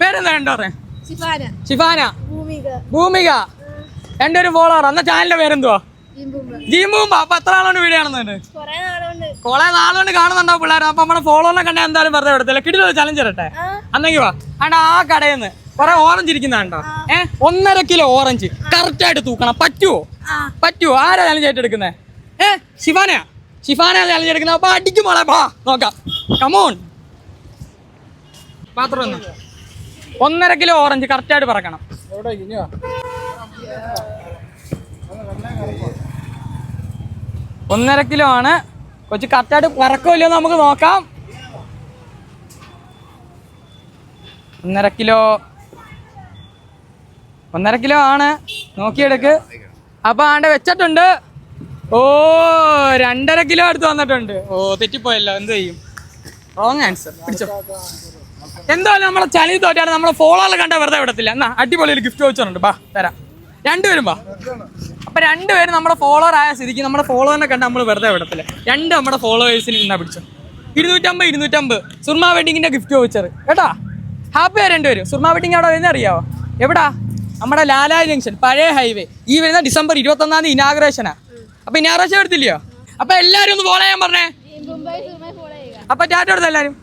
പേരെന്താ ഷിഫാന ഭൂമിക. രണ്ടുപേരും ഫോളോവർ അന്ന ചാനലിന്റെ പേരെന്തുവാ? ജീമ്പൂമ്പ. അപ്പൊ എത്ര ആളുകൊണ്ട് വീഡിയോ കാണുന്നുണ്ട് കൊറേ നാളുകൊണ്ട് കാണുന്നുണ്ടോ പിള്ളേർ അപ്പൊ നമ്മുടെ ഫോളോറിനെ കണ്ടാൽ എന്തായാലും വെറുതെ എടുത്തില്ല കിട്ടില്ല ചലഞ്ച് തരട്ടെ അന്നെങ്കി വാ. ആണ്ടാ ആ കടയിൽ നിന്ന് കൊറേ ഓറഞ്ച് ഇരിക്കുന്നുണ്ടോ ഏ? ഒന്നര കിലോ ഓറഞ്ച് കറക്റ്റ് ആയിട്ട് തൂക്കണം. പറ്റുവോ? പറ്റുവോ? ആരാ ചലഞ്ച് ആയിട്ട് എടുക്കുന്നേ ഏ? ശിഫാനയാ ശിഫാന ചലഞ്ച് എടുക്കുന്നത് അപ്പൊ അടിക്കും മോളെ. നോക്കാം. കമോൺ മാത്രം ഒന്ന് ഒന്നര കിലോ ഓറഞ്ച് കറക്റ്റായിട്ട് പറക്കണം. ഒന്നര കിലോ ആണ്. കൊച്ചു കറക്റ്റായിട്ട് പറക്കുമല്ലോ നമുക്ക് നോക്കാം. ഒന്നര കിലോ. ഒന്നര കിലോ ആണ്. നോക്കിയെടുക്ക്. അപ്പൊ ആണ്ട് വെച്ചിട്ടുണ്ട്. ഓ രണ്ടര കിലോ അടുത്ത് വന്നിട്ടുണ്ട്. ഓ തെറ്റിപ്പോയല്ലോ. എന്ത് ചെയ്യും? റോങ് ആൻസർ പിടിച്ചോ. എന്തായാലും നമ്മളെ ചളി തോറ്റാണ്. നമ്മളെ ഫോളോകൾ കണ്ട വെറുതെ വിടത്തില്ല. എന്നാ അടിപൊളി ഒരു ഗിഫ്റ്റ് വെച്ചിട്ടുണ്ട് ബാ തരാം. രണ്ടുപേരും ബാ അപ്പൊ രണ്ടുപേരും നമ്മുടെ ഫോളോർ ആയ സ്ഥിതിക്ക് നമ്മുടെ ഫോളോവറിനെ കണ്ട് നമ്മൾ വെറുതെ വിടത്തില്ല. രണ്ട് നമ്മുടെ ഫോളോവേഴ്സിന് ഇന്നാ പിടിച്ചു ഇരുന്നൂറ്റമ്പത് ഇരുന്നൂറ്റമ്പത്. സുർമ വെഡിങ്ങിന്റെ ഗിഫ്റ്റ് വെച്ചത് കേട്ടാ? ഹാപ്പി ആയി രണ്ടുപേരും. സുർമ വെഡിങ് അവിടെ വരുന്ന അറിയാവോ? എവിടാ? നമ്മുടെ ലാലാ ജംഗ്ഷൻ പഴയ ഹൈവേ ഈ വരുന്ന ഡിസംബർ ഇരുപത്തൊന്നാം തീയതി ഇനാഗ്രേഷനാ അപ്പൊ ഇനാഗ്രേഷൻ എടുത്തില്ലയോ? അപ്പൊ എല്ലാരും ഒന്ന് ഫോളോ ചെയ്യാൻ പറഞ്ഞേ. അപ്പൊ ടാറ്റ എടുത്ത എല്ലാരും?